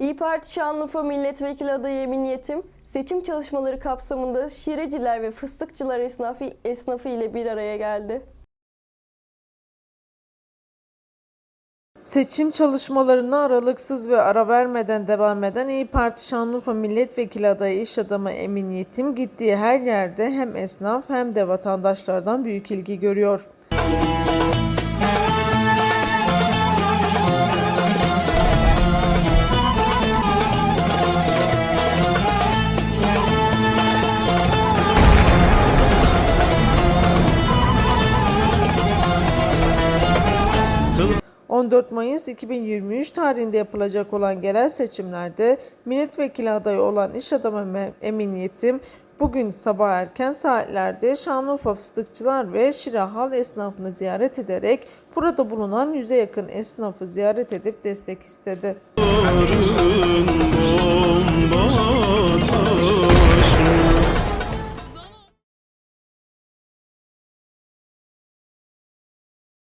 İyi Parti Şanlıurfa Milletvekili adayı Emin Yetim, seçim çalışmaları kapsamında şireciler ve fıstıkçılar esnafı, esnafı ile bir araya geldi. Seçim çalışmalarına aralıksız ve ara vermeden devam eden İyi Parti Şanlıurfa Milletvekili adayı iş adamı Emin Yetim gittiği her yerde hem esnaf hem de vatandaşlardan büyük ilgi görüyor. Tılsım 14 Mayıs 2023 tarihinde yapılacak olan genel seçimlerde milletvekili adayı olan iş adamı Emin Yetim bugün sabah erken saatlerde Şanlıurfa fıstıkçılar ve Şirahal esnafını ziyaret ederek burada bulunan yüze yakın esnafı ziyaret edip destek istedi.